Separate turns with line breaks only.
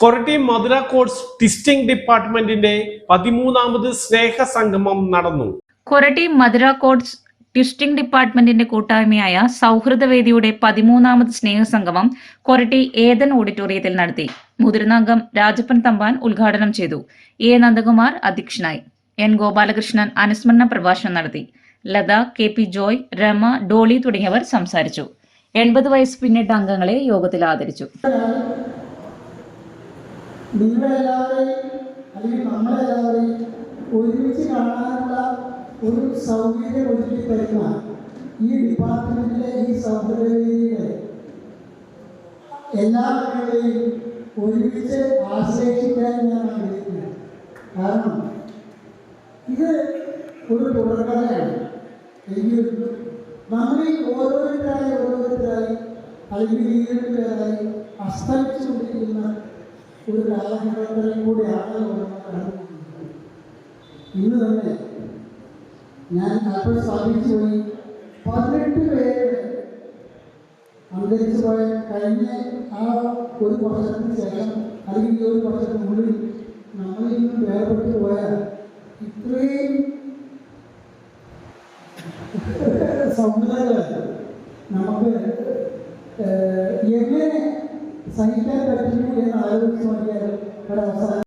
കൊരട്ടി മധുര course ടിസ്റ്റിംഗ് ഡിപ്പാർട്ട്മെന്റിന്റെ പതിമൂന്നാമത് സ്നേഹ സംഗമം നടന്നു.
കൊരട്ടി മധുര കോഴ്സ് ടിസ്റ്റിംഗ് ഡിപ്പാർട്ട്മെന്റിന്റെ കൂട്ടായ്മയായ സൗഹൃദവേദിയുടെ പതിമൂന്നാമത് സ്നേഹസംഗമം കൊരട്ടി ഏതൻ ഓഡിറ്റോറിയത്തിൽ നടത്തി. മുതിർന്ന അംഗം രാജപ്പൻ തമ്പാൻ ഉദ്ഘാടനം ചെയ്തു. എ. നന്ദകുമാർ അധ്യക്ഷനായി. എൻ. ഗോപാലകൃഷ്ണൻ അനുസ്മരണ പ്രഭാഷണം നടത്തി. ലത കെ. പി. ജോയ് രമ ഡോളി തുടങ്ങിയവർ സംസാരിച്ചു. എൺപത് വയസ്സ് പിന്നിട്ട അംഗങ്ങളെ യോഗത്തിൽ ആദരിച്ചു.
നിങ്ങളെല്ലാവരെയും അല്ലെങ്കിൽ നമ്മളെല്ലാവരെയും ഒരുമിച്ച് കാണാനുള്ള ഒരു സൗകര്യം ഒരുക്കി തരുന്ന ഈ ഡിപ്പാർട്ട്മെന്റിലെ ഈ സൗഹൃദവേദിയിലെ എല്ലാ ആളുകളെയും ഒരുമിച്ച് ആശ്രയിക്കാൻ ഞാൻ ആഗ്രഹിക്കുന്നു കാരണം ഇത് ഒരു തുടർക്കഥയാണ് എങ്കിലും നമ്മൾ ഈ ഓരോരുത്തരായി ഓരോരുത്തരായി അല്ലെങ്കിൽ ഈരുത്തരായി അസ്തമിച്ചുകൊണ്ടിരിക്കുന്ന ഒരു കാലഘട്ടത്തിൽ കൂടി ആളുകൾ ഇന്ന് തന്നെ ഞാൻ അപ്പോൾ സ്ഥാപിച്ചു പോയി പതിനെട്ട് പേര് അന്തരിച്ചു പോയ കഴിഞ്ഞ ആ ഒരു വർഷത്തിന് ശേഷം അല്ലെങ്കിൽ ഒരു വർഷത്തിനുള്ളിൽ നമ്മളിൽ നിന്ന് വേർപെട്ടു പോയ ഇത്രയും സൗന്ദര്യങ്ങൾ നമുക്ക് എങ്ങനെ സഹിക്കാൻ പറ്റുന്നു